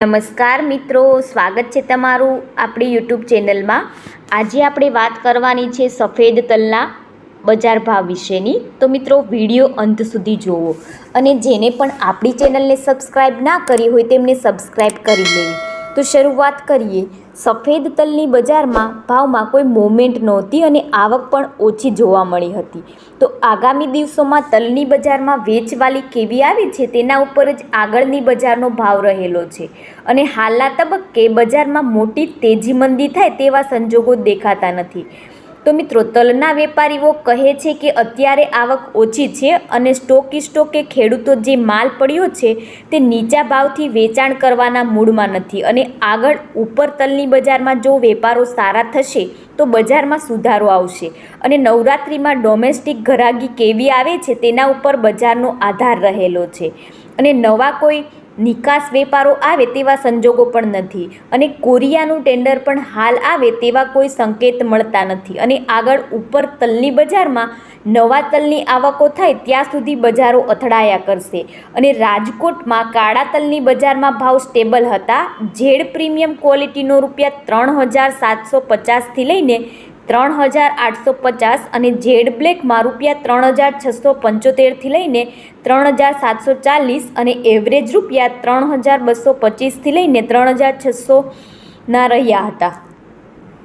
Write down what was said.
નમસ્કાર મિત્રો, સ્વાગત છે તમારું આપણી યુટ્યુબ ચેનલમાં. આજે આપણે વાત કરવાની છે સફેદ તલના બજાર ભાવ વિશેની. તો મિત્રો, વીડિયો અંત સુધી જુઓ અને જેને પણ આપણી ચેનલને સબસ્ક્રાઈબ ના કરી હોય તેમને સબસ્ક્રાઈબ કરી લેવી. તો શરૂઆત કરીએ. સફેદ તલની બજારમાં ભાવમાં કોઈ મોમેન્ટ નહોતી અને આવક પણ ઓછી જોવા મળી હતી. તો આગામી દિવસોમાં તલની બજારમાં વેચવાલી કેવી આવી છે તેના ઉપર જ આગળની બજારનો ભાવ રહેલો છે. અને હાલના તબક્કે બજારમાં મોટી તેજી મંદી થાય તેવા સંજોગો દેખાતા નથી. તો મિત્રો, તલના વેપારીઓ કહે છે કે અત્યારે આવક ઓછી છે અને સ્ટોકિસ્ટો કે ખેડૂતો જે માલ પડ્યો છે તે નીચા ભાવથી વેચાણ કરવાના મૂડમાં નથી અને આગળ ઉપર તલની બજારમાં જો વેપારો સારા થશે, તો બજારમાં સુધારો આવશે. અને નવરાત્રિમાં ડોમેસ્ટિક ઘરાગી કેવી આવે છે તેના ઉપર બજારનો આધાર રહેલો છે. અને નવા કોઈ નિકાસ વેપારો આવે તેવા સંજોગો પણ નથી અને કોરિયાનું ટેન્ડર પણ હાલ આવે તેવા કોઈ સંકેત મળતા નથી અને આગળ ઉપર તલની બજારમાં નવા તલની આવકો થાય ત્યાં સુધી બજારો અથડાયા કરશે અને રાજકોટમાં કાળા તલની બજારમાં ભાવ સ્ટેબલ હતા. ઝેડ પ્રીમિયમ ક્વોલિટીનો રૂપિયા ત્રણ હજાર સાતસો પચાસથી લઈને ત્રણ હજાર આઠસો પચાસ અને જેડ બ્લેકમાં રૂપિયા ત્રણ હજાર છસો પંચોતેરથી લઈને ત્રણ હજાર સાતસો ચાલીસ અને એવરેજ રૂપિયા ત્રણ હજાર બસો પચીસથી લઈને ત્રણ હજાર છસોના રહ્યા હતા.